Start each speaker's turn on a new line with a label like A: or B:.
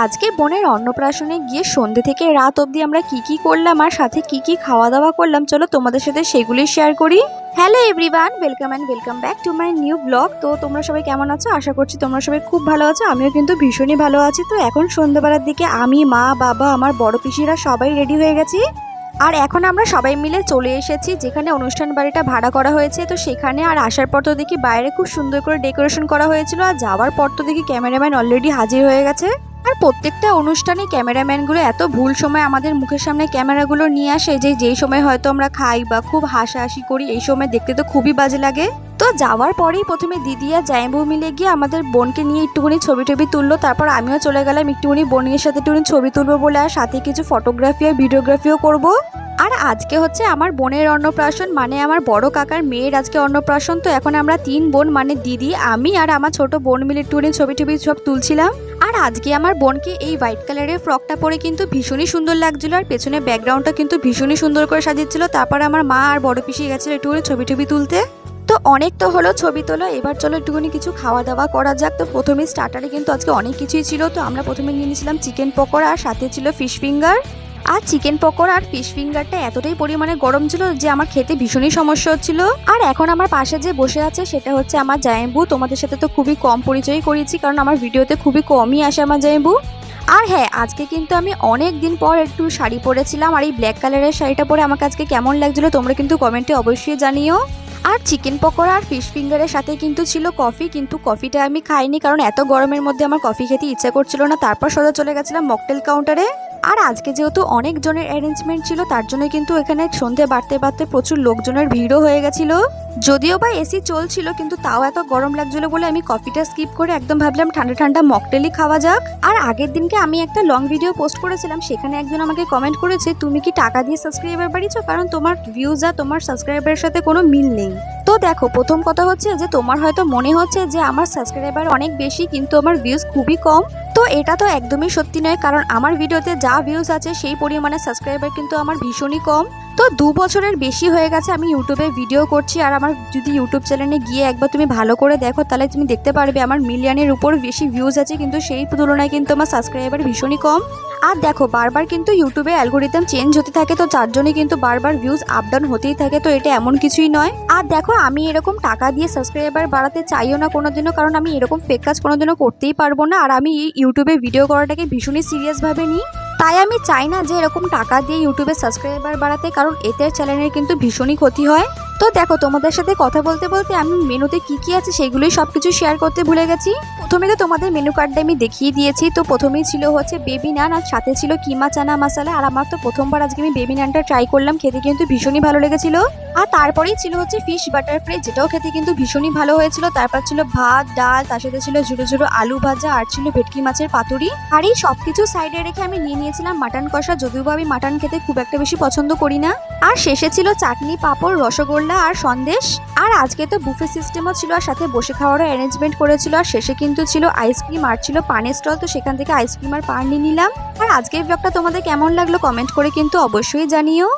A: আজকে বোনের অন্নপ্রাশনে গিয়ে সন্ধে থেকে রাত অবধি আমরা কি কি করলাম আর সাথে কি কি খাওয়া দাওয়া করলাম, চলো তোমাদের সাথে সেগুলি শেয়ার করি। Hello everyone welcome and welcome back to my new blog তো তোমরা সবাই কেমন আছো? আশা করছি তোমরা সবাই খুব ভালো আছো, আমিও কিন্তু ভীষণই ভালো আছি। তো এখন সন্ধ্যাবেলার দিকে আমি, মা, বাবা, আমার বড় পিসিরা সবাই রেডি হয়ে গেছি। আর এখন আমরা সবাই মিলে চলে এসেছি, যেখানে অনুষ্ঠান বাড়িটা ভাড়া করা হয়েছে। তো সেখানে আর আসার পর তো দেখি বাইরে খুব সুন্দর করে ডেকোরেশন করা হয়েছিল। আর যাওয়ার পর তো দেখি ক্যামেরাম্যান অলরেডি হাজির হয়ে গেছে। আর প্রত্যেকটা অনুষ্ঠানে ক্যামেরাম্যানগুলো এত ভুল সময় আমাদের মুখের সামনে ক্যামেরাগুলো নিয়ে আসে যে যেই সময় হয়তো আমরা খাই বা খুব হাসাহাসি করি, এই সময় দেখতে তো খুবই বাজে লাগে। তো যাওয়ার পরেই প্রথমে দিদি আর জায়বু মিলে গিয়ে আমাদের বোনকে নিয়ে একটুখানি ছবি টবি তুললো, তারপর আমিও চলে গেলাম একটুখানি বোনের সাথে একটুখানি ছবি তুলবো বলে, আর সাথে কিছু ফটোগ্রাফি আর ভিডিওগ্রাফিও করব। আর আজকে হচ্ছে আমার বোনের অন্নপ্রাশন মানে আমার বড় কাকার মেয়ের আজকে অন্নপ্রাশন, তো এখন আমরা তিন বোন মানে দিদি, আমি আর আমার ছোট বোন মিলে একটুখানি ছবি টবি সব তুলছিলাম। আর আজকে আমার বোনকে এই হোয়াইট কালারের ফ্রকটা পরে কিন্তু ভীষণই সুন্দর লাগছিল আর পেছনে ব্যাকগ্রাউন্ডটা কিন্তু ভীষণই সুন্দর করে সাজিয়েছিল। তারপর আমার মা আর বড় পিসি গেছিল একটুখানি ছবি টবি তুলতে। তো অনেক তো হলো ছবি তোলা, এবার চলো একটুখানি কিছু খাওয়া দাওয়া করা যাক। তো প্রথমে স্টার্টারে কিন্তু আজকে অনেক কিছুই ছিল। তো আমরা প্রথমে নিয়ে নিয়েছিলাম চিকেন পকোড়া, আর সাথে ছিল ফিশ ফিঙ্গার আর চিকেন পকোড়া আর ফিশ ফিঙ্গারটা এতটাই পরিমাণে গরম ছিল যে আমার খেতে ভীষণই সমস্যা হচ্ছিল। আর এখন আমার পাশে যে বসে আছে সেটা হচ্ছে আমার জায়েবু তোমাদের সাথে তো খুবই কম পরিচয় করেছি কারণ আমার ভিডিওতে খুবই কমই আসে আমার জায়েবু আর হ্যাঁ আজকে কিন্তু আমি অনেক দিন পর একটু শাড়ি পরেছিলাম আর এই ব্ল্যাক কালারের শাড়িটা পরে আমাকে আজকে কেমন লাগছিল তোমরা কিন্তু কমেন্টে অবশ্যই জানিও। আর চিকেন পকোড়া আর ফিশ ফিঙ্গারের সাথে কিন্তু ছিল কফি কিন্তু কফিটা আমি খাইনি কারণ এত গরমের মধ্যে আমার কফি খেতে ইচ্ছা করছিল না। তারপর সোজা চলে গেছিলাম মকটেল কাউন্টারে আর আজকে যেহেতু অনেকজনের অ্যারেঞ্জমেন্ট ছিল, তার জন্য কিন্তু এখানে সন্ধে বাড়তে বাড়তে প্রচুর লোকজনের ভিড়ও হয়ে গেছিল। যদিও বা এসি চলছিল, কিন্তু তাও এত গরম লাগছিল বলে আমি কফিটা স্কিপ করে একদম ভাবলাম ঠান্ডা ঠান্ডা মকটেলই খাওয়া যাক। আর আগের দিনকে আমি একটা লং ভিডিও পোস্ট করেছিলাম, সেখানে একজন আমাকে কমেন্ট করেছে, তুমি কি টাকা দিয়ে সাবস্ক্রাইবার বাড়িয়েছো? কারণ তোমার ভিউজ আর তোমার সাবস্ক্রাইবারের সাথে কোনো মিল নেই। তো দেখো, প্রথম কথা হচ্ছে যে তোমার হয়তো মনে হচ্ছে যে আমার সাবস্ক্রাইবার অনেক বেশি, কিন্তু আমার ভিউজ খুবই কম। তো এটা তো একদমই সত্যি নয়, কারণ আমার ভিডিওতে যা ভিউজ আছে সেই পরিমাণে সাবস্ক্রাইবার কিন্তু আমার ভীষণই কম। তো দু বছরের বেশি হয়ে গেছে আমি ইউটিউবে ভিডিও করছি, আর আমার যদি ইউটিউব চ্যানেলে গিয়ে একবার তুমি ভালো করে দেখো, তাহলে তুমি দেখতে পারবে আমার মিলিয়নের উপর বেশি ভিউজ আছে, কিন্তু সেই তুলনায় কিন্তু আমার সাবস্ক্রাইবার ভীষণই কম। আর দেখো, বারবার কিন্তু ইউটিউবে অ্যালগোরিদম চেঞ্জ হতে থাকে তো যার জন্য কিন্তু বারবার ভিউজ আপ ডাউন হতেই থাকে তো এটা এমন কিছুই নয়। আর দেখো, আমি এরকম টাকা দিয়ে সাবস্ক্রাইবার বাড়াতে চাইও না কোনোদিনও, কারণ আমি এরকম ফেক কাজ কোনোদিনও করতেই পারব না। আর আমি এই ইউটিউবে ভিডিও করাটাকে ভীষণই সিরিয়াসভাবে নিই। তাই আমি চাই না যে এরকম টাকা দিয়ে ইউটিউবে সাবস্ক্রাইবার বাড়াতে, কারণ এতে চ্যানেলের কিন্তু ভীষণই ক্ষতি হয়। তো দেখো, তোমাদের সাথে কথা বলতে বলতে আমি মেনুতে কি কি আছে সেগুলোই সব কিছু শেয়ার করতে ভুলে গেছি। প্রথমে তো তোমাদের মেনু কার্ডটা আমি দেখিয়ে দিয়েছি। তো প্রথমেই ছিল হচ্ছে বেবি নান আর সাথে ছিল কিমা চানা মশালা। আর আমার তো প্রথমবার আজকে আমি বেবি নানটা ট্রাই করলাম। খেতে কিন্তু ভীষণই ভালো লেগেছিল। আর তারপরেই ছিল হচ্ছে ফিশ বাটার ফ্রাই যেটাও খেতে কিন্তু ভীষণই ভালো হয়েছিল। তারপর ছিল ভাত, ডাল, তার সাথে ছিল ঝুড়ো ঝুড়ো আলু ভাজা আর ছিল ভেটকি মাছের পাতুরি। আর এই সব কিছু সাইডে রেখে আমি নিয়ে নিয়েছিলাম মাটন কষা। যদিও আমি মাটন খেতে খুব একটা বেশি পছন্দ করি না। আর শেষে ছিল চাটনি, পাঁপড়, রসগোল্লা আর সন্দেশ। আর আজকে তো বুফে সিস্টেমও ছিল আর সাথে বসে খাওয়ারও অ্যারেঞ্জমেন্ট করেছিল। আর শেষে কিন্তু ছিল আইসক্রিম আর ছিল পানের স্টল তো সেখান থেকে আইসক্রিম আর পান নিয়ে নিলাম। আর আজকের ব্লগটা তোমাদের কেমন লাগল কমেন্ট করে কিন্তু অবশ্যই জানিও।